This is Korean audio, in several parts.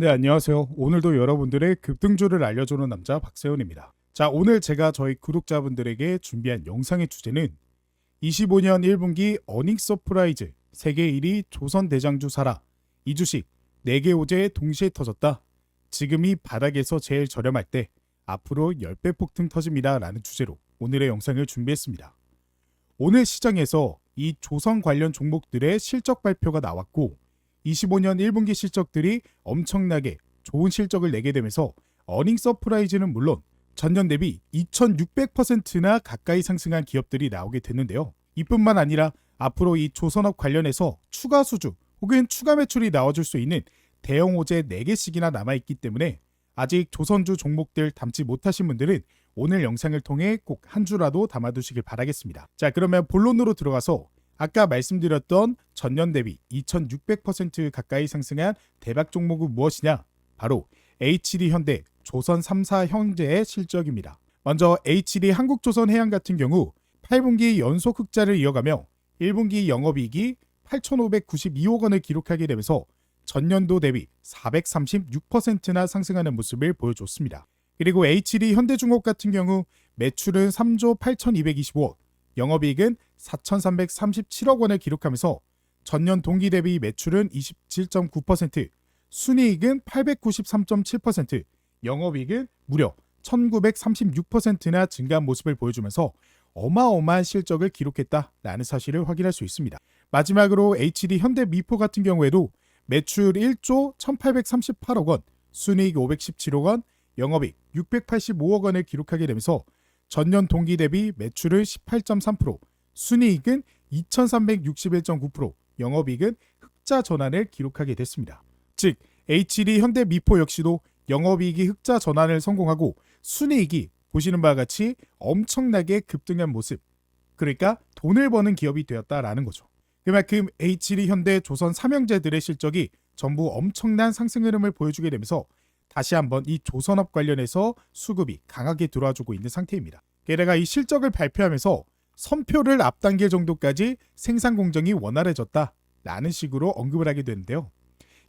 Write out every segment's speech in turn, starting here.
네, 안녕하세요. 오늘도 여러분들의 급등주를 알려주는 남자 박세훈입니다. 자, 오늘 제가 저희 구독자분들에게 준비한 영상의 주제는 25년 1분기 어닝 서프라이즈 세계 1위 조선 대장주 사라 이 주식 4개 호재 동시에 터졌다. 지금이 바닥에서 제일 저렴할 때 앞으로 10배 폭등 터집니다. 라는 주제로 오늘의 영상을 준비했습니다. 오늘 시장에서 이 조선 관련 종목들의 실적 발표가 나왔고 25년 1분기 실적들이 엄청나게 좋은 실적을 내게 되면서 어닝 서프라이즈는 물론 전년 대비 2600%나 가까이 상승한 기업들이 나오게 됐는데요. 이뿐만 아니라 앞으로 이 조선업 관련해서 추가 수주 혹은 추가 매출이 나와줄 수 있는 대형 호재 4개씩이나 남아있기 때문에 아직 조선주 종목들 담지 못하신 분들은 오늘 영상을 통해 꼭 한 주라도 담아두시길 바라겠습니다. 자 그러면 본론으로 들어가서 아까 말씀드렸던 전년 대비 2600% 가까이 상승한 대박 종목은 무엇이냐? 바로 HD 현대, 조선 3사 형제의 실적입니다. 먼저 HD 한국조선해양 같은 경우 8분기 연속 흑자를 이어가며 1분기 영업이익이 8,592억 원을 기록하게 되면서 전년도 대비 436%나 상승하는 모습을 보여줬습니다. 그리고 HD 현대중업 같은 경우 매출은 3조 8,225억, 영업이익은 4,337억 원을 기록하면서 전년 동기 대비 매출은 27.9%, 순이익은 893.7%, 영업이익은 무려 1936%나 증가한 모습을 보여주면서 어마어마한 실적을 기록했다라는 사실을 확인할 수 있습니다. 마지막으로 HD 현대 미포 같은 경우에도 매출 1조 1838억 원, 순이익 517억 원, 영업이익 685억 원을 기록하게 되면서 전년 동기 대비 매출을 18.3%, 순이익은 2361.9%, 영업이익은 흑자 전환을 기록하게 됐습니다. 즉 HD 현대 미포 역시도 영업이익이 흑자 전환을 성공하고 순이익이 보시는 바와 같이 엄청나게 급등한 모습. 그러니까 돈을 버는 기업이 되었다라는 거죠. 그만큼 HD 현대 조선 삼형제들의 실적이 전부 엄청난 상승 흐름을 보여주게 되면서 다시 한번 이 조선업 관련해서 수급이 강하게 들어와주고 있는 상태입니다. 게다가 이 실적을 발표하면서 선표를 앞당길 정도까지 생산 공정이 원활해졌다 라는 식으로 언급을 하게 되는데요.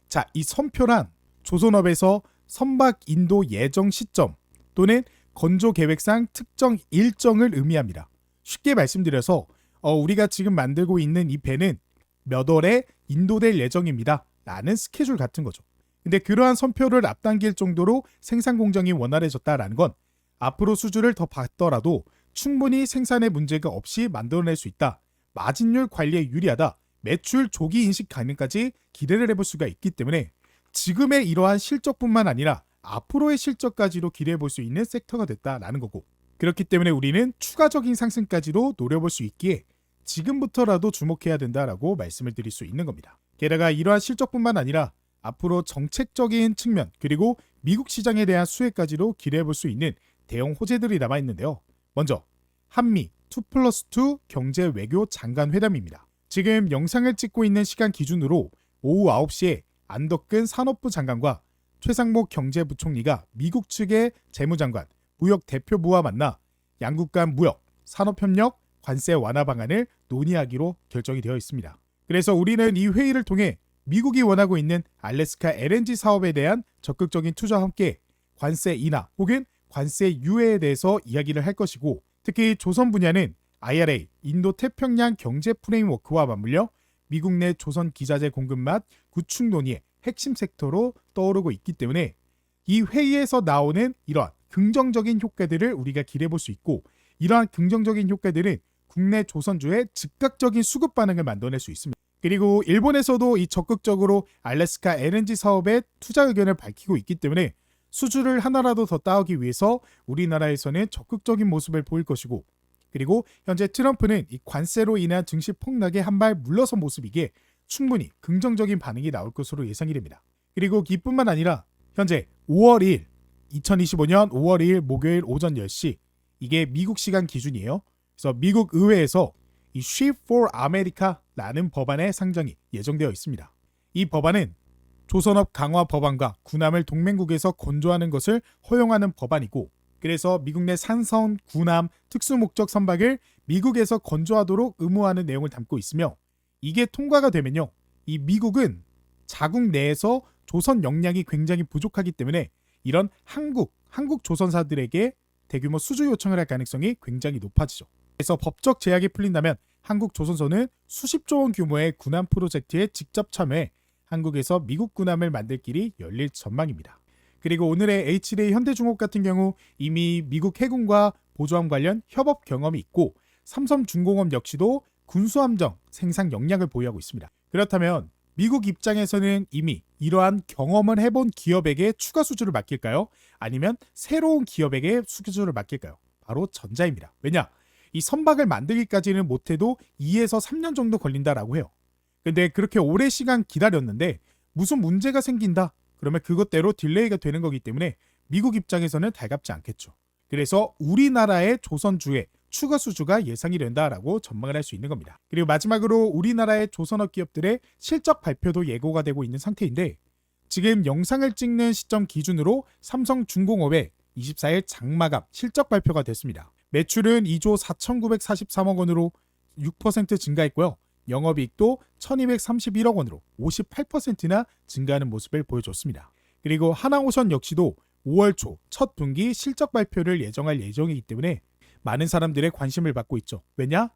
자, 이 선표란 조선업에서 선박 인도 예정 시점 또는 건조 계획상 특정 일정을 의미합니다. 쉽게 말씀드려서 어, 우리가 지금 만들고 있는 이 배는 몇 월에 인도될 예정입니다. 라는 스케줄 같은 거죠. 근데 그러한 선표를 앞당길 정도로 생산 공정이 원활해졌다라는 건 앞으로 수주를 더 받더라도 충분히 생산에 문제가 없이 만들어낼 수 있다. 마진율 관리에 유리하다. 매출 조기 인식 가능까지 기대를 해볼 수가 있기 때문에 지금의 이러한 실적뿐만 아니라 앞으로의 실적까지도 기대해 볼 수 있는 섹터가 됐다라는 거고 그렇기 때문에 우리는 추가적인 상승까지도 노려볼 수 있기에 지금부터라도 주목해야 된다라고 말씀을 드릴 수 있는 겁니다. 게다가 이러한 실적뿐만 아니라 앞으로 정책적인 측면 그리고 미국 시장에 대한 수혜까지도 기대해 볼 수 있는 대형 호재들이 남아 있는데요. 먼저 한미 2 플러스 2 경제 외교 장관 회담입니다. 지금 영상을 찍고 있는 시간 기준으로 오후 9시에 안덕근 산업부 장관과 최상목 경제부총리가 미국 측의 재무장관, 무역 대표부와 만나 양국 간 무역, 산업협력, 관세 완화 방안을 논의하기로 결정이 되어 있습니다. 그래서 우리는 이 회의를 통해 미국이 원하고 있는 알래스카 LNG 사업에 대한 적극적인 투자와 함께 관세 인하 혹은 관세 유예에 대해서 이야기를 할 것이고 특히 조선 분야는 IRA 인도 태평양 경제 프레임워크와 맞물려 미국 내 조선 기자재 공급 및 구축 논의의 핵심 섹터로 떠오르고 있기 때문에 이 회의에서 나오는 이러한 긍정적인 효과들을 우리가 기대해 볼 수 있고 이러한 긍정적인 효과들은 국내 조선주의 즉각적인 수급 반응을 만들어낼 수 있습니다. 그리고 일본에서도 이 적극적으로 알래스카 LNG 사업에 투자 의견을 밝히고 있기 때문에 수주를 하나라도 더 따오기 위해서 우리나라에서는 적극적인 모습을 보일 것이고 그리고 현재 트럼프는 이 관세로 인한 증시 폭락에 한 발 물러선 모습이기에 충분히 긍정적인 반응이 나올 것으로 예상이 됩니다. 그리고 이뿐만 아니라 현재 5월 2일 2025년 5월 2일 목요일 오전 10시 이게 미국 시간 기준이에요. 그래서 미국 의회에서 이 Ship for America 라는 법안의 상정이 예정되어 있습니다. 이 법안은 조선업 강화 법안과 군함을 동맹국에서 건조하는 것을 허용하는 법안이고 그래서 미국 내 산선, 군함, 특수목적 선박을 미국에서 건조하도록 의무화하는 내용을 담고 있으며 이게 통과가 되면요. 이 미국은 자국 내에서 조선 역량이 굉장히 부족하기 때문에 이런 한국 한국 조선사들에게 대규모 수주 요청을 할 가능성이 굉장히 높아지죠. 그래서 법적 제약이 풀린다면 한국 조선소는 수십조 원 규모의 군함 프로젝트에 직접 참여해 한국에서 미국 군함을 만들 길이 열릴 전망입니다. 그리고 오늘의 H레이 현대중업 같은 경우 이미 미국 해군과 보조함 관련 협업 경험이 있고 삼성중공업 역시도 군수함정 생산 역량을 보유하고 있습니다. 그렇다면 미국 입장에서는 이미 이러한 경험을 해본 기업에게 추가 수주를 맡길까요? 아니면 새로운 기업에게 수주를 맡길까요? 바로 전자입니다. 왜냐? 이 선박을 만들기까지는 못해도 2에서 3년 정도 걸린다라고 해요. 근데 그렇게 오래 시간 기다렸는데 무슨 문제가 생긴다? 그러면 그것대로 딜레이가 되는 거기 때문에 미국 입장에서는 달갑지 않겠죠. 그래서 우리나라의 조선주에 추가 수주가 예상이 된다라고 전망을 할 수 있는 겁니다. 그리고 마지막으로 우리나라의 조선업 기업들의 실적 발표도 예고가 되고 있는 상태인데 지금 영상을 찍는 시점 기준으로 삼성중공업의 24일 장마감 실적 발표가 됐습니다. 매출은 2조 4,943억 원으로 6% 증가했고요. 영업이익도 1,231억 원으로 58%나 증가하는 모습을 보여줬습니다. 그리고 하나오션 역시도 5월 초 첫 분기 실적 발표를 예정할 예정이기 때문에 많은 사람들의 관심을 받고 있죠. 왜냐?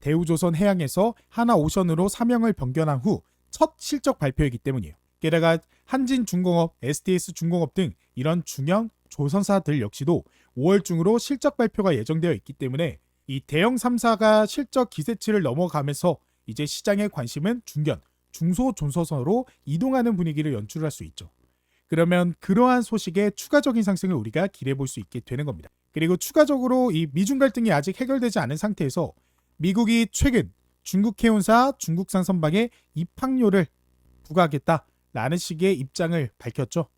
대우조선 해양에서 하나오션으로 사명을 변경한 후 첫 실적 발표이기 때문이에요. 게다가 한진중공업, STS중공업 등 이런 중형 조선사들 역시도 5월 중으로 실적 발표가 예정되어 있기 때문에 이 대형 3사가 실적 기세치를 넘어가면서 이제 시장의 관심은 중견, 중소존소선으로 이동하는 분위기를 연출할 수 있죠. 그러면 그러한 소식의 추가적인 상승을 우리가 기대해 볼 수 있게 되는 겁니다. 그리고 추가적으로 이 미중 갈등이 아직 해결되지 않은 상태에서 미국이 최근 중국 해운사 중국산 선박의 입항료를 부과하겠다라는 식의 입장을 밝혔죠.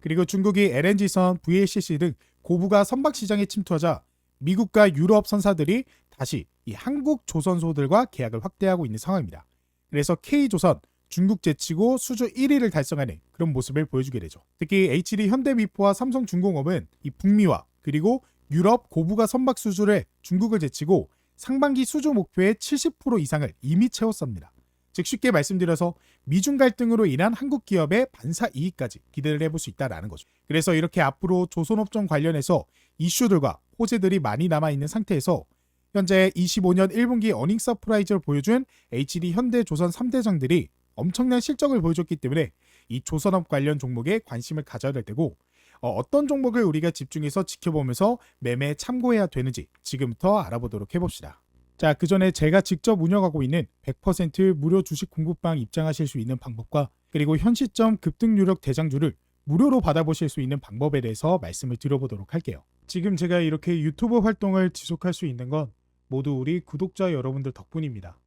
그리고 중국이 LNG선, VLCC 등 고부가 선박 시장에 침투하자 미국과 유럽 선사들이 다시 이 한국 조선소들과 계약을 확대하고 있는 상황입니다. 그래서 K조선, 중국 제치고 수주 1위를 달성하는 그런 모습을 보여주게 되죠. 특히 HD 현대미포와 삼성중공업은 이 북미와 그리고 유럽 고부가 선박 수주를 중국을 제치고 상반기 수주 목표의 70% 이상을 이미 채웠습니다. 즉 쉽게 말씀드려서 미중 갈등으로 인한 한국 기업의 반사 이익까지 기대를 해볼 수 있다라는 거죠. 그래서 이렇게 앞으로 조선업종 관련해서 이슈들과 호재들이 많이 남아 있는 상태에서 현재 25년 1분기 어닝 서프라이즈를 보여준 HD 현대 조선 3대장들이 엄청난 실적을 보여줬기 때문에 이 조선업 관련 종목에 관심을 가져야 될 때고 어, 떤 종목을 우리가 집중해서 지켜보면서 매매에 참고해야 되는지 지금부터 알아보도록 해봅시다. 자, 그 전에 제가 직접 운영하고 있는 100% 무료 주식 공부방 입장하실 수 있는 방법과 그리고 현 시점 급등 유력 대장주를 무료로 받아보실 수 있는 방법에 대해서 말씀을 드려보도록 할게요. 지금 제가 이렇게 유튜브 활동을 지속할 수 있는 건 모두 우리 구독자 여러분들 덕분입니다.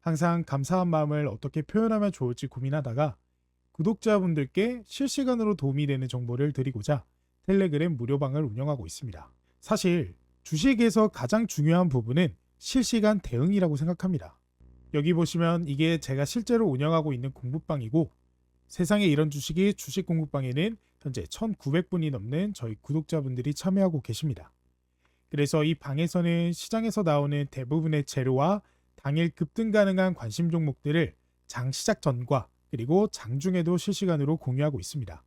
항상 감사한 마음을 어떻게 표현하면 좋을지 고민하다가 구독자분들께 실시간으로 도움이 되는 정보를 드리고자 텔레그램 무료방을 운영하고 있습니다. 사실 주식에서 가장 중요한 부분은 실시간 대응이라고 생각합니다. 여기 보시면 이게 제가 실제로 운영하고 있는 공부방이고 세상에 이런 주식이 주식 공부방에는 현재 1,900분이 넘는 저희 구독자분들이 참여하고 계십니다. 그래서 이 방에서는 시장에서 나오는 대부분의 재료와 당일 급등 가능한 관심 종목들을 장 시작 전과 그리고 장중에도 실시간으로 공유하고 있습니다.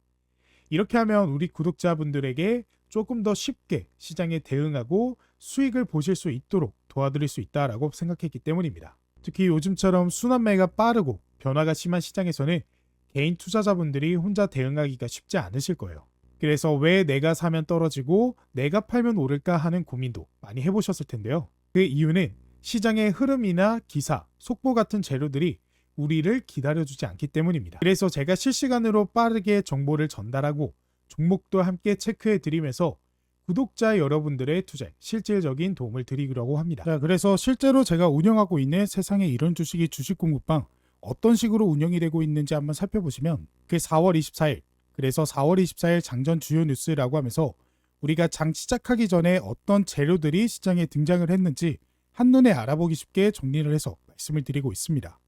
이렇게 하면 우리 구독자분들에게 조금 더 쉽게 시장에 대응하고 수익을 보실 수 있도록 도와드릴 수 있다라고 생각했기 때문입니다. 특히 요즘처럼 순환매가 빠르고 변화가 심한 시장에서는 개인 투자자분들이 혼자 대응하기가 쉽지 않으실 거예요. 그래서 왜 내가 사면 떨어지고 내가 팔면 오를까 하는 고민도 많이 해보셨을 텐데요. 그 이유는 시장의 흐름이나 기사, 속보 같은 재료들이 우리를 기다려주지 않기 때문입니다. 그래서 제가 실시간으로 빠르게 정보를 전달하고 종목도 함께 체크해 드리면서 구독자 여러분들의 투자에 실질적인 도움을 드리려고 합니다. 자, 그래서 실제로 제가 운영하고 있는 세상에 이런 주식이 주식 공급방 어떤 식으로 운영이 되고 있는지 한번 살펴보시면 그 4월 24일 그래서 4월 24일 장전 주요 뉴스라고 하면서 우리가 장 시작하기 전에 어떤 재료들이 시장에 등장을 했는지 한눈에 알아보기 쉽게 정리를 해서 말씀을 드리고 있습니다.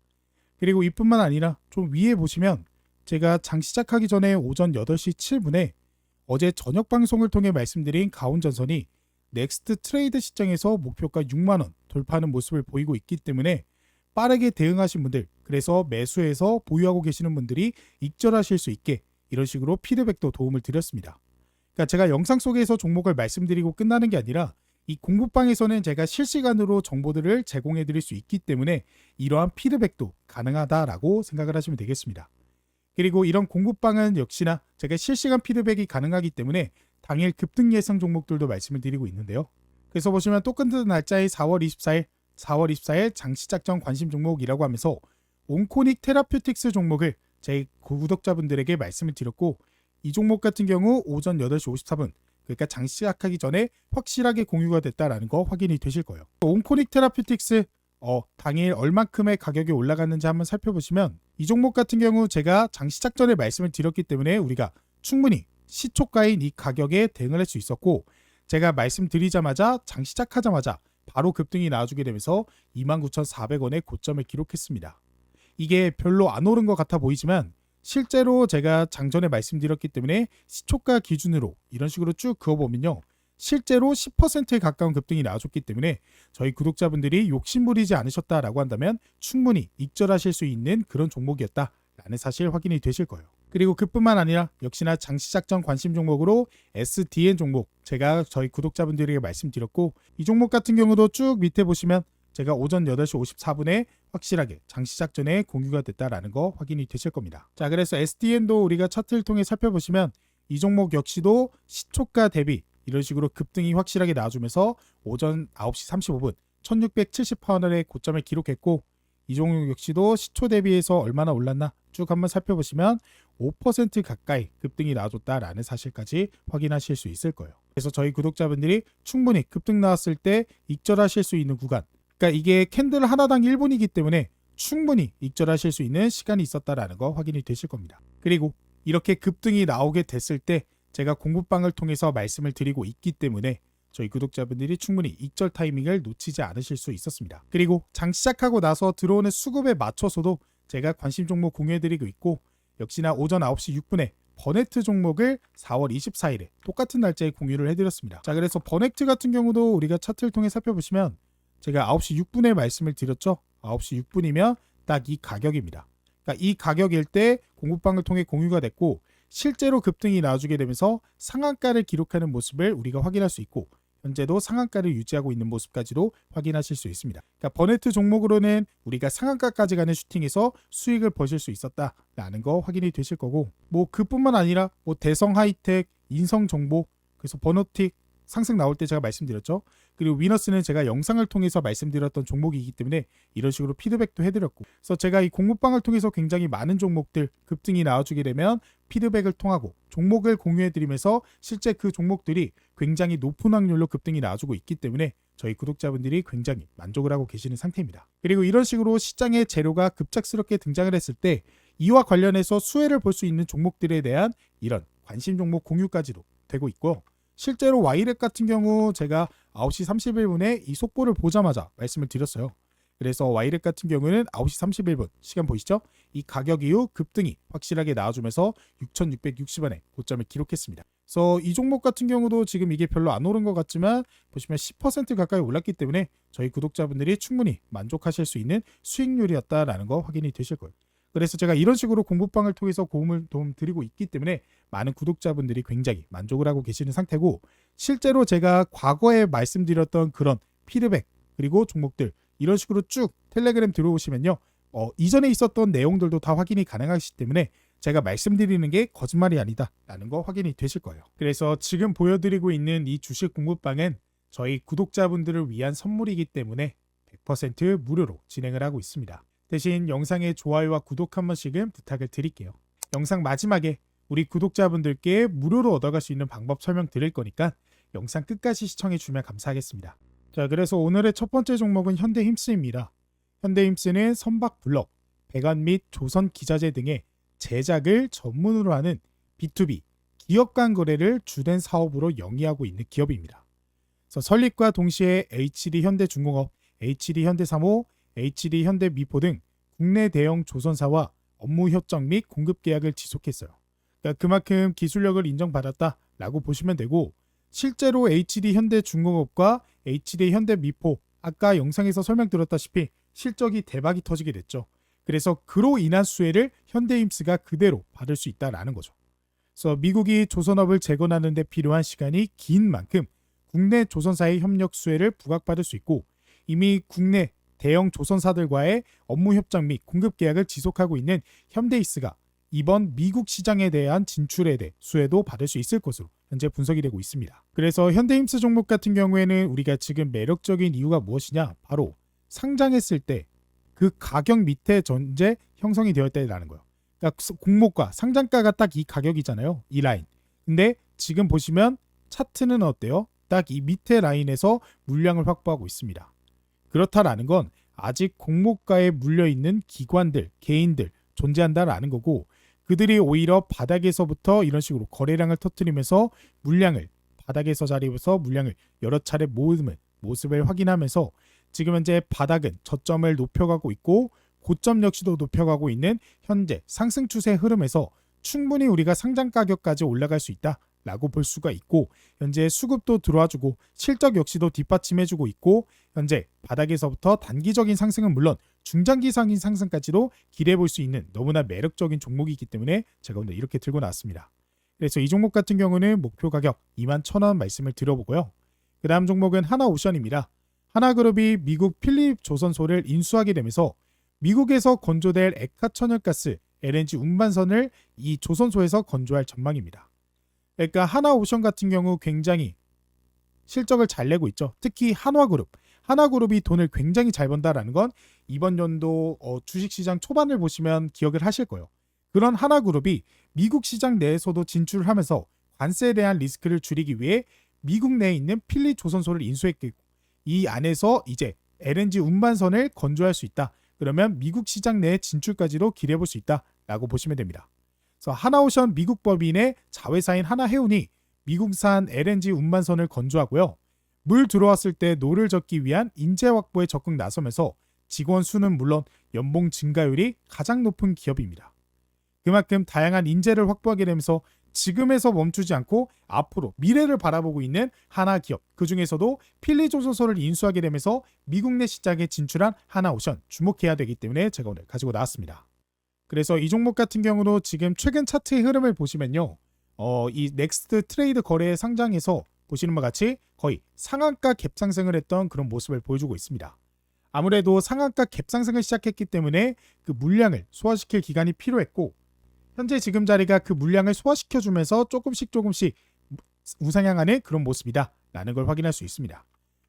그리고 이뿐만 아니라 좀 위에 보시면 제가 장 시작하기 전에 오전 8시 7분에 어제 저녁 방송을 통해 말씀드린 가온전선이 넥스트 트레이드 시장에서 목표가 6만원 돌파하는 모습을 보이고 있기 때문에 빠르게 대응하신 분들 그래서 매수해서 보유하고 계시는 분들이 익절하실 수 있게 이런 식으로 피드백도 도움을 드렸습니다. 그러니까 제가 영상 속에서 종목을 말씀드리고 끝나는 게 아니라 이 공부방에서는 제가 실시간으로 정보들을 제공해 드릴 수 있기 때문에 이러한 피드백도 가능하다라고 생각을 하시면 되겠습니다. 그리고 이런 공부방은 역시나 제가 실시간 피드백이 가능하기 때문에 당일 급등 예상 종목들도 말씀을 드리고 있는데요. 그래서 보시면 똑같은 날짜의 4월 24일, 4월 24일 장시작전 관심 종목이라고 하면서 온코닉 테라퓨틱스 종목을 제 구독자분들에게 말씀을 드렸고 이 종목 같은 경우 오전 8시 54분 그러니까 장시 시작하기 전에 확실하게 공유가 됐다라는 거 확인이 되실 거예요. 온코닉 테라퓨틱스 어, 당일 얼만큼의 가격이 올라갔는지 한번 살펴보시면 이 종목 같은 경우 제가 장 시작 전에 말씀을 드렸기 때문에 우리가 충분히 시초가인 이 가격에 대응을 할 수 있었고 제가 말씀드리자마자 장 시작하자마자 바로 급등이 나와주게 되면서 29,400원의 고점을 기록했습니다. 이게 별로 안 오른 것 같아 보이지만 실제로 제가 장전에 말씀드렸기 때문에 시초가 기준으로 이런 식으로 쭉 그어보면요. 실제로 10%에 가까운 급등이 나와줬기 때문에 저희 구독자분들이 욕심부리지 않으셨다라고 한다면 충분히 익절하실 수 있는 그런 종목이었다라는 사실 확인이 되실 거예요. 그리고 그뿐만 아니라 역시나 장시작 전 관심 종목으로 SDN 종목 제가 저희 구독자분들에게 말씀드렸고 이 종목 같은 경우도 쭉 밑에 보시면 제가 오전 8시 54분에 확실하게 장시 작 전에 공유가 됐다라는 거 확인이 되실 겁니다. 자, 그래서 SDN도 우리가 차트를 통해 살펴보시면 이 종목 역시도 시초가 대비 이런 식으로 급등이 확실하게 나와주면서 오전 9시 35분 1670원의 고점을 기록했고 이 종목 역시도 시초 대비해서 얼마나 올랐나 쭉 한번 살펴보시면 5% 가까이 급등이 나와줬다라는 사실까지 확인하실 수 있을 거예요. 그래서 저희 구독자분들이 충분히 급등 나왔을 때 익절하실 수 있는 구간 그러니까 이게 캔들 하나당 1분이기 때문에 충분히 익절하실 수 있는 시간이 있었다라는 거 확인이 되실 겁니다. 그리고 이렇게 급등이 나오게 됐을 때 제가 공부방을 통해서 말씀을 드리고 있기 때문에 저희 구독자분들이 충분히 익절 타이밍을 놓치지 않으실 수 있었습니다. 그리고 장 시작하고 나서 들어오는 수급에 맞춰서도 제가 관심 종목 공유해드리고 있고 역시나 오전 9시 6분에 버네트 종목을 4월 24일에 똑같은 날짜에 공유를 해드렸습니다. 자 그래서 버넥트 같은 경우도 우리가 차트를 통해 살펴보시면 제가 9시 6분에 말씀을 드렸죠. 9시 6분이면 딱 이 가격입니다. 그러니까 이 가격일 때 공부방을 통해 공유가 됐고 실제로 급등이 나와주게 되면서 상한가를 기록하는 모습을 우리가 확인할 수 있고 현재도 상한가를 유지하고 있는 모습까지도 확인하실 수 있습니다. 그러니까 버네트 종목으로는 우리가 상한가까지 가는 슈팅에서 수익을 버실 수 있었다라는 거 확인이 되실 거고 뭐 그뿐만 아니라 뭐 대성 하이텍, 인성 정보 그래서 버너틱 상승 나올 때 제가 말씀드렸죠. 그리고 위너스는 제가 영상을 통해서 말씀드렸던 종목이기 때문에 이런 식으로 피드백도 해드렸고 그래서 제가 이 공부방을 통해서 굉장히 많은 종목들 급등이 나와주게 되면 피드백을 통하고 종목을 공유해드리면서 실제 그 종목들이 굉장히 높은 확률로 급등이 나와주고 있기 때문에 저희 구독자분들이 굉장히 만족을 하고 계시는 상태입니다. 그리고 이런 식으로 시장에 재료가 급작스럽게 등장을 했을 때 이와 관련해서 수혜를 볼 수 있는 종목들에 대한 이런 관심 종목 공유까지도 되고 있고 실제로 와이렉 같은 경우 제가 9시 31분에 이 속보를 보자마자 말씀을 드렸어요. 그래서 와이렉 같은 경우는 9시 31분 시간 보이시죠? 이 가격 이후 급등이 확실하게 나와주면서 6,660원에 고점을 기록했습니다. 그래서 이 종목 같은 경우도 지금 이게 별로 안 오른 것 같지만 보시면 10% 가까이 올랐기 때문에 저희 구독자분들이 충분히 만족하실 수 있는 수익률이었다라는 거 확인이 되실 거예요. 그래서 제가 이런 식으로 공부방을 통해서 도움을 도움 드리고 있기 때문에 많은 구독자분들이 굉장히 만족을 하고 계시는 상태고 실제로 제가 과거에 말씀드렸던 그런 피드백 그리고 종목들 이런 식으로 쭉 텔레그램 들어오시면요. 어, 이전에 있었던 내용들도 다 확인이 가능하시기 때문에 제가 말씀드리는 게 거짓말이 아니다 라는 거 확인이 되실 거예요. 그래서 지금 보여드리고 있는 이 주식 공부방은 저희 구독자분들을 위한 선물이기 때문에 100% 무료로 진행을 하고 있습니다. 대신 영상의 좋아요와 구독 한 번씩은 부탁을 드릴게요. 영상 마지막에 우리 구독자분들께 무료로 얻어갈 수 있는 방법 설명 드릴 거니까 영상 끝까지 시청해 주면 감사하겠습니다. 자, 그래서 오늘의 첫 번째 종목은 현대힘스입니다. 현대힘스는 선박 블럭, 배관 및 조선 기자재 등의 제작을 전문으로 하는 B2B 기업 간 거래를 주된 사업으로 영위하고 있는 기업입니다. 그래서 설립과 동시에 HD 현대중공업, HD 현대사모, HD 현대 미포 등 국내 대형 조선사와 업무 협정 및 공급 계약을 지속했어요. 그러니까 그만큼 기술력을 인정받았다라고 보시면 되고 실제로 HD 현대 중공업과 HD 현대 미포 아까 영상에서 설명드렸다시피 실적이 대박이 터지게 됐죠. 그래서 그로 인한 수혜를 현대임스가 그대로 받을 수 있다라는 거죠. 그래서 미국이 조선업을 재건하는 데 필요한 시간이 긴 만큼 국내 조선사의 협력 수혜를 부각받을 수 있고 이미 국내 대형 조선사들과의 업무 협정 및 공급 계약을 지속하고 있는 현대이스가 이번 미국 시장에 대한 진출에 대해 수혜도 받을 수 있을 것으로 현재 분석이 되고 있습니다. 그래서 현대힘스 종목 같은 경우에는 우리가 지금 매력적인 이유가 무엇이냐? 바로 상장했을 때 그 가격 밑에 전제 형성이 되어 있다라는 거예요. 그러니까 공모가 상장가가 딱 이 가격이잖아요. 이 라인. 근데 지금 보시면 차트는 어때요? 딱 이 밑에 라인에서 물량을 확보하고 있습니다. 그렇다라는 건 아직 공모가에 물려 있는 기관들, 개인들 존재한다라는 거고 그들이 오히려 바닥에서부터 이런 식으로 거래량을 터뜨리면서 물량을 바닥에서 자리에서 물량을 여러 차례 모으는 모습을 확인하면서 지금 현재 바닥은 저점을 높여가고 있고 고점 역시도 높여가고 있는 현재 상승 추세 흐름에서 충분히 우리가 상장 가격까지 올라갈 수 있다 라고 볼 수가 있고 현재 수급도 들어와주고 실적 역시도 뒷받침해주고 있고 현재 바닥에서부터 단기적인 상승은 물론 중장기상인 상승까지도 기대해 볼 수 있는 너무나 매력적인 종목이기 때문에 제가 오늘 이렇게 들고 나왔습니다. 그래서 이 종목 같은 경우는 목표 가격 2만 1,000원 말씀을 드려보고요. 그 다음 종목은 하나오션입니다. 하나그룹이 미국 필립 조선소를 인수하게 되면서 미국에서 건조될 액화 천연가스 LNG 운반선을 이 조선소에서 건조할 전망입니다. 그러니까 하나오션 같은 경우 굉장히 실적을 잘 내고 있죠. 특히 한화그룹. 하나그룹이 돈을 굉장히 잘 번다라는 건 이번 연도 어, 주식시장 초반을 보시면 기억을 하실 거예요. 그런 하나그룹이 미국 시장 내에서도 진출을 하면서 관세에 대한 리스크를 줄이기 위해 미국 내에 있는 필리 조선소를 인수했고 이 안에서 이제 LNG 운반선을 건조할 수 있다. 그러면 미국 시장 내에 진출까지도 기대해 볼 수 있다라고 보시면 됩니다. 그래서 하나오션 미국 법인의 자회사인 하나해운이 미국산 LNG 운반선을 건조하고요. 물 들어왔을 때 노를 젓기 위한 인재 확보에 적극 나서면서 직원 수는 물론 연봉 증가율이 가장 높은 기업입니다. 그만큼 다양한 인재를 확보하게 되면서 지금에서 멈추지 않고 앞으로 미래를 바라보고 있는 하나 기업 그 중에서도 필리 조선소를 인수하게 되면서 미국 내 시장에 진출한 하나오션 주목해야 되기 때문에 제가 오늘 가지고 나왔습니다. 그래서 이 종목 같은 경우도 지금 최근 차트의 흐름을 보시면요. 어, 이 넥스트 트레이드 거래의 상장에서 보시는 바와 같이 거의 상한가 갭 상승을 했던 그런 모습을 보여주고 있습니다. 아무래도 상한가 갭 상승을 시작했기 때문에 그 물량을 소화시킬 기간이 필요했고 현재 지금 자리가 그 물량을 소화시켜 주면서 조금씩 조금씩 우상향하는 그런 모습이다 라는 걸 확인할 수 있습니다.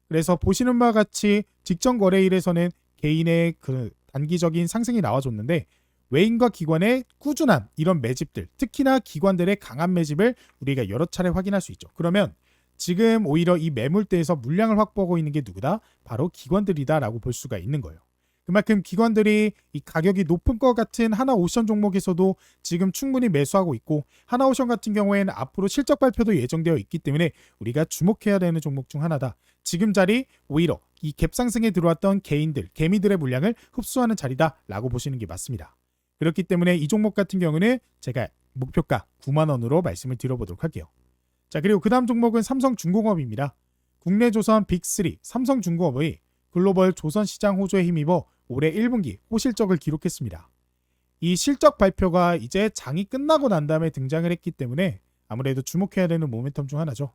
그래서 보시는 바와 같이 직전 거래일에서는 개인의 그 단기적인 상승이 나와줬는데 외인과 기관의 꾸준한 이런 매집들, 특히나 기관들의 강한 매집을 우리가 여러 차례 확인할 수 있죠. 그러면 지금 오히려 이 매물대에서 물량을 확보하고 있는 게 누구다? 바로 기관들이다라고 볼 수가 있는 거예요. 그만큼 기관들이 이 가격이 높은 것 같은 하나 오션 종목에서도 지금 충분히 매수하고 있고 하나 오션 같은 경우에는 앞으로 실적 발표도 예정되어 있기 때문에 우리가 주목해야 되는 종목 중 하나다. 지금 자리 오히려 이 갭상승에 들어왔던 개인들, 개미들의 물량을 흡수하는 자리다라고 보시는 게 맞습니다. 그렇기 때문에 이 종목 같은 경우는 제가 목표가 9만 원으로 말씀을 드려보도록 할게요. 자 그리고 그 다음 종목은 삼성중공업입니다. 국내 조선 빅3 삼성중공업의 글로벌 조선 시장 호조에 힘입어 올해 1분기 호실적을 기록했습니다. 이 실적 발표가 이제 장이 끝나고 난 다음에 등장을 했기 때문에 아무래도 주목해야 되는 모멘텀 중 하나죠.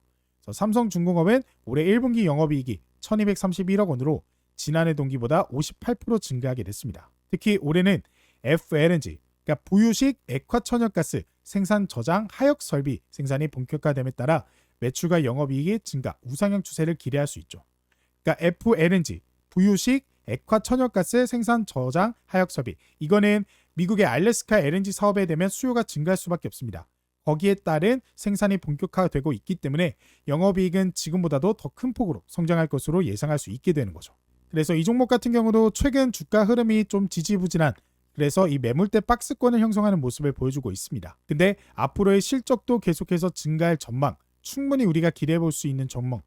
삼성중공업은 올해 1분기 영업이익이 1231억 원으로 지난해 동기보다 58% 증가하게 됐습니다. 특히 올해는 FLNG, 그러니까 부유식 액화천연가스 생산 저장 하역 설비 생산이 본격화됨에 따라 매출과 영업이익의 증가, 우상향 추세를 기대할 수 있죠. 그러니까 FLNG, 부유식 액화 천연가스 생산 저장 하역 설비. 이거는 미국의 알래스카 LNG 사업에 되면 수요가 증가할 수밖에 없습니다. 거기에 따른 생산이 본격화되고 있기 때문에 영업이익은 지금보다도 더 큰 폭으로 성장할 것으로 예상할 수 있게 되는 거죠. 그래서 이 종목 같은 경우도 최근 주가 흐름이 좀 지지부진한 그래서 이 매물대 박스권을 형성하는 모습을 보여주고 있습니다. 근데 앞으로의 실적도 계속해서 증가할 전망, 충분히 우리가 기대해 볼 수 있는 전망.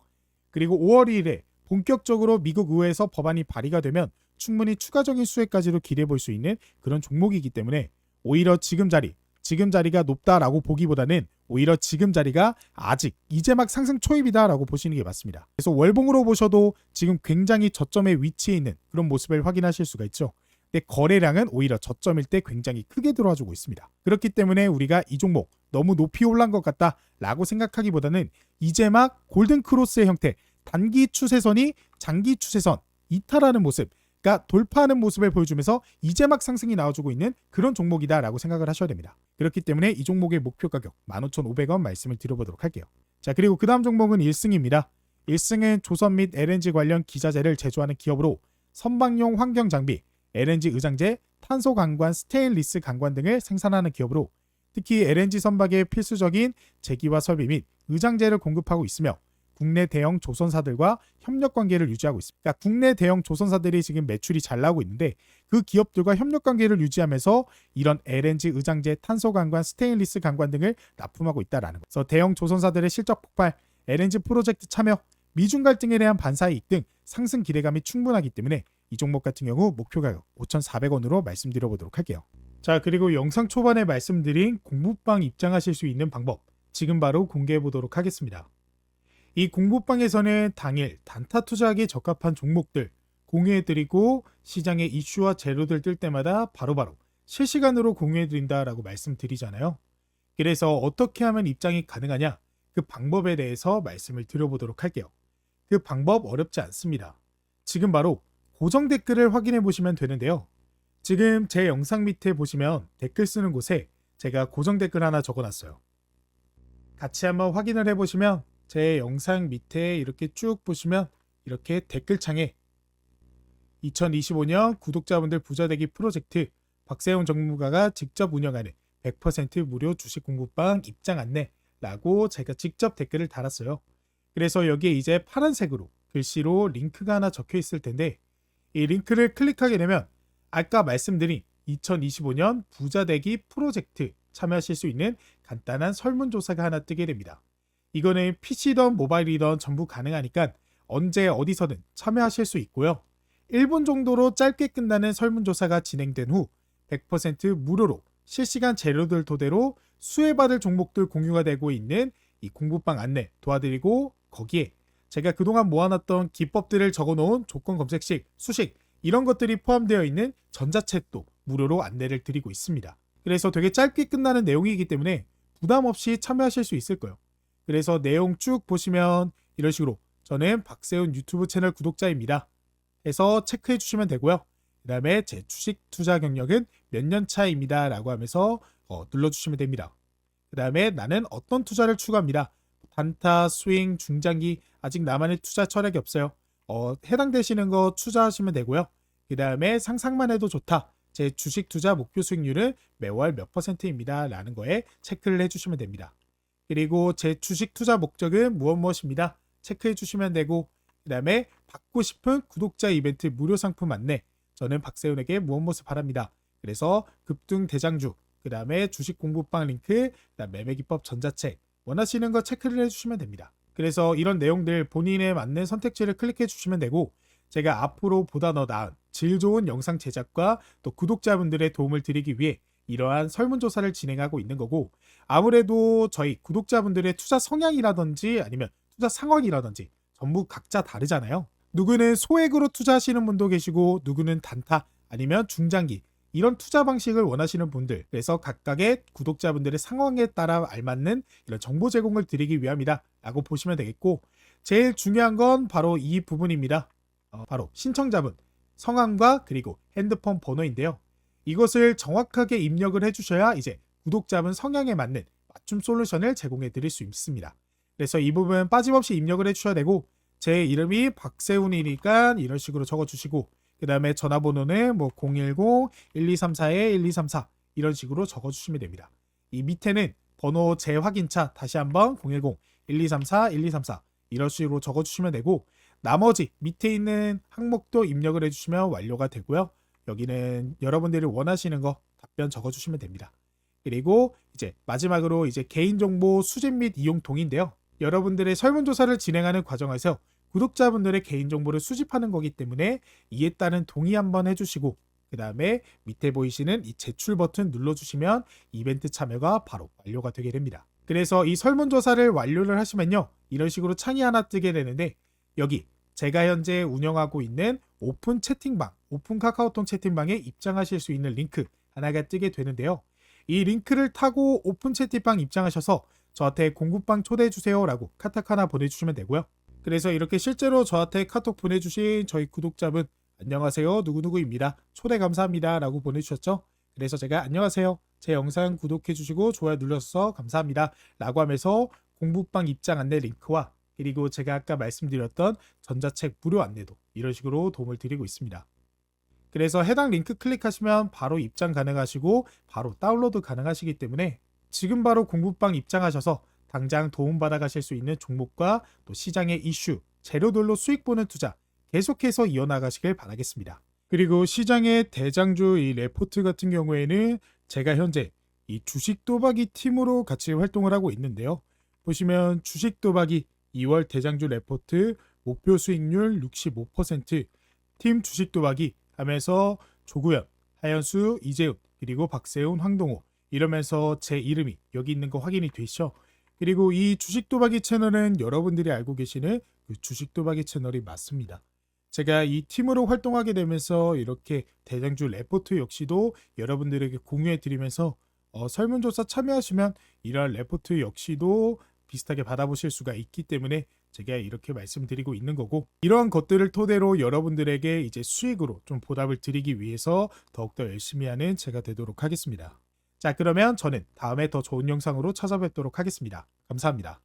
그리고 5월 1일에 본격적으로 미국 의회에서 법안이 발의가 되면 충분히 추가적인 수혜까지도 기대해 볼 수 있는 그런 종목이기 때문에 오히려 지금 자리, 지금 자리가 높다라고 보기보다는 오히려 지금 자리가 아직 이제 막 상승 초입이다라고 보시는 게 맞습니다. 그래서 월봉으로 보셔도 지금 굉장히 저점에 위치해 있는 그런 모습을 확인하실 수가 있죠. 근데 거래량은 오히려 저점일 때 굉장히 크게 들어와주고 있습니다. 그렇기 때문에 우리가 이 종목 너무 높이 올란 것 같다라고 생각하기보다는 이제 막 골든 크로스의 형태, 단기 추세선이 장기 추세선 이탈하는 모습, 그러니까 돌파하는 모습을 보여주면서 이제 막 상승이 나와주고 있는 그런 종목이다라고 생각을 하셔야 됩니다. 그렇기 때문에 이 종목의 목표 가격 15,500원 말씀을 드려보도록 할게요. 자 그리고 그 다음 종목은 1승입니다. 1승은 조선 및 LNG 관련 기자재를 제조하는 기업으로 선박용 환경 장비, LNG 의장재, 탄소 강관, 스테인리스 강관 등을 생산하는 기업으로 특히 LNG 선박의 필수적인 제기와 설비 및 의장재를 공급하고 있으며 국내 대형 조선사들과 협력 관계를 유지하고 있습니다. 그러니까 국내 대형 조선사들이 지금 매출이 잘 나오고 있는데 그 기업들과 협력 관계를 유지하면서 이런 LNG 의장재, 탄소 강관, 스테인리스 강관 등을 납품하고 있다라는 것. 그래서 대형 조선사들의 실적 폭발, LNG 프로젝트 참여, 미중 갈등에 대한 반사 이익 등 상승 기대감이 충분하기 때문에 이 종목 같은 경우 목표 가격 5,400원으로 말씀드려 보도록 할게요. 자, 그리고 영상 초반에 말씀드린 공부방 입장하실 수 있는 방법 지금 바로 공개해 보도록 하겠습니다. 이 공부방에서는 당일 단타 투자하기 적합한 종목들 공유해 드리고 시장에 이슈와 재료들 뜰 때마다 바로 바로 실시간으로 공유해 드린다라고 말씀드리잖아요. 그래서 어떻게 하면 입장이 가능하냐? 그 방법에 대해서 말씀을 드려보도록 할게요. 그 방법 어렵지 않습니다. 지금 바로 고정 댓글을 확인해 보시면 되는데요. 지금 제 영상 밑에 보시면 댓글 쓰는 곳에 제가 고정 댓글 하나 적어 놨어요. 같이 한번 확인을 해 보시면 제 영상 밑에 이렇게 쭉 보시면 이렇게 댓글창에 2025년 구독자분들 부자되기 프로젝트 박세훈 전문가가 직접 운영하는 100% 무료 주식 공부방 입장 안내라고 제가 직접 댓글을 달았어요. 그래서 여기에 이제 파란색으로 글씨로 링크가 하나 적혀 있을 텐데 이 링크를 클릭하게 되면 아까 말씀드린 2025년 부자되기 프로젝트 참여하실 수 있는 간단한 설문조사가 하나 뜨게 됩니다. 이거는 PC든 모바일이든 전부 가능하니까 언제 어디서든 참여하실 수 있고요. 1분 정도로 짧게 끝나는 설문조사가 진행된 후 100% 무료로 실시간 재료들 토대로 수혜받을 종목들 공유가 되고 있는 이 공부방 안내 도와드리고 거기에 제가 그동안 모아놨던 기법들을 적어놓은 조건 검색식, 수식 이런 것들이 포함되어 있는 전자책도 무료로 안내를 드리고 있습니다. 그래서 되게 짧게 끝나는 내용이기 때문에 부담 없이 참여하실 수 있을 거예요. 그래서 내용 쭉 보시면 이런 식으로 저는 박세훈 유튜브 채널 구독자입니다. 해서 체크해 주시면 되고요. 그 다음에 제 주식 투자 경력은 몇 년 차입니다. 라고 하면서 어, 눌러주시면 됩니다. 그 다음에 나는 어떤 투자를 추구합니다. 단타, 스윙, 중장기 아직 나만의 투자 철학이 없어요. 어, 해당되시는 거 투자하시면 되고요. 그 다음에 상상만 해도 좋다. 제 주식 투자 목표 수익률은 매월 몇 퍼센트입니다. 라는 거에 체크를 해주시면 됩니다. 그리고 제 주식 투자 목적은 무엇 무엇입니다. 체크해 주시면 되고 그 다음에 받고 싶은 구독자 이벤트 무료 상품 안내 저는 박세훈에게 무엇 무엇을 바랍니다. 그래서 급등 대장주 그 다음에 주식 공부방 링크 그 다음 매매 기법 전자책 원하시는 거 체크를 해주시면 됩니다. 그래서 이런 내용들 본인에 맞는 선택지를 클릭해 주시면 되고 제가 앞으로 보다 더 나은 질 좋은 영상 제작과 또 구독자분들의 도움을 드리기 위해 이러한 설문조사를 진행하고 있는 거고 아무래도 저희 구독자분들의 투자 성향이라든지 아니면 투자 상황이라든지 전부 각자 다르잖아요. 누구는 소액으로 투자하시는 분도 계시고 누구는 단타 아니면 중장기 이런 투자 방식을 원하시는 분들 그래서 각각의 구독자분들의 상황에 따라 알맞는 이런 정보 제공을 드리기 위함이다 라고 보시면 되겠고 제일 중요한 건 바로 이 부분입니다. 어, 바로 신청자분 성함과 그리고 핸드폰 번호인데요. 이것을 정확하게 입력을 해주셔야 이제 구독자분 성향에 맞는 맞춤 솔루션을 제공해 드릴 수 있습니다. 그래서 이 부분 빠짐없이 입력을 해주셔야 되고 제 이름이 박세훈이니까 이런 식으로 적어주시고 그 다음에 전화번호는 뭐 010-1234-1234 이런 식으로 적어주시면 됩니다. 이 밑에는 번호 재확인차 다시 한번 010-1234-1234 이런 식으로 적어주시면 되고 나머지 밑에 있는 항목도 입력을 해주시면 완료가 되고요. 여기는 여러분들이 원하시는 거 답변 적어주시면 됩니다. 그리고 이제 마지막으로 이제 개인정보 수집 및 이용 동의인데요. 여러분들의 설문조사를 진행하는 과정에서 구독자분들의 개인정보를 수집하는 거기 때문에 이에 따른 동의 한번 해주시고 그 다음에 밑에 보이시는 이 제출 버튼 눌러주시면 이벤트 참여가 바로 완료가 되게 됩니다. 그래서 이 설문조사를 완료를 하시면요. 이런 식으로 창이 하나 뜨게 되는데 여기 제가 현재 운영하고 있는 오픈 채팅방, 오픈 카카오톡 채팅방에 입장하실 수 있는 링크 하나가 뜨게 되는데요. 이 링크를 타고 오픈 채팅방 입장하셔서 저한테 공부방 초대해 주세요 라고 카톡 하나 보내주시면 되고요. 그래서 이렇게 실제로 저한테 카톡 보내주신 저희 구독자분 안녕하세요 누구누구입니다 초대 감사합니다 라고 보내주셨죠. 그래서 제가 안녕하세요 제 영상 구독해 주시고 좋아요 눌러서 감사합니다 라고 하면서 공부방 입장 안내 링크와 그리고 제가 아까 말씀드렸던 전자책 무료 안내도 이런 식으로 도움을 드리고 있습니다. 그래서 해당 링크 클릭하시면 바로 입장 가능하시고 바로 다운로드 가능하시기 때문에 지금 바로 공부방 입장하셔서 당장 도움받아 가실 수 있는 종목과 또 시장의 이슈, 재료들로 수익 보는 투자 계속해서 이어나가시길 바라겠습니다. 그리고 시장의 대장주 이 레포트 같은 경우에는 제가 현재 이 주식 도박이 팀으로 같이 활동을 하고 있는데요. 보시면 주식 도박이 2월 대장주 레포트 목표 수익률 65%, 팀 주식 도박이 하면서 조구현, 하연수, 이재훈, 그리고 박세훈, 황동호 이러면서 제 이름이 여기 있는 거 확인이 되시죠? 그리고 이 주식 도박이 채널은 여러분들이 알고 계시는 그 주식 도박이 채널이 맞습니다. 제가 이 팀으로 활동하게 되면서 이렇게 대장주 레포트 역시도 여러분들에게 공유해 드리면서 어, 설문조사 참여하시면 이러한 레포트 역시도 비슷하게 받아보실 수가 있기 때문에 제가 이렇게 말씀드리고 있는 거고 이러한 것들을 토대로 여러분들에게 이제 수익으로 좀 보답을 드리기 위해서 더욱더 열심히 하는 제가 되도록 하겠습니다. 자 그러면 저는 다음에 더 좋은 영상으로 찾아뵙도록 하겠습니다. 감사합니다.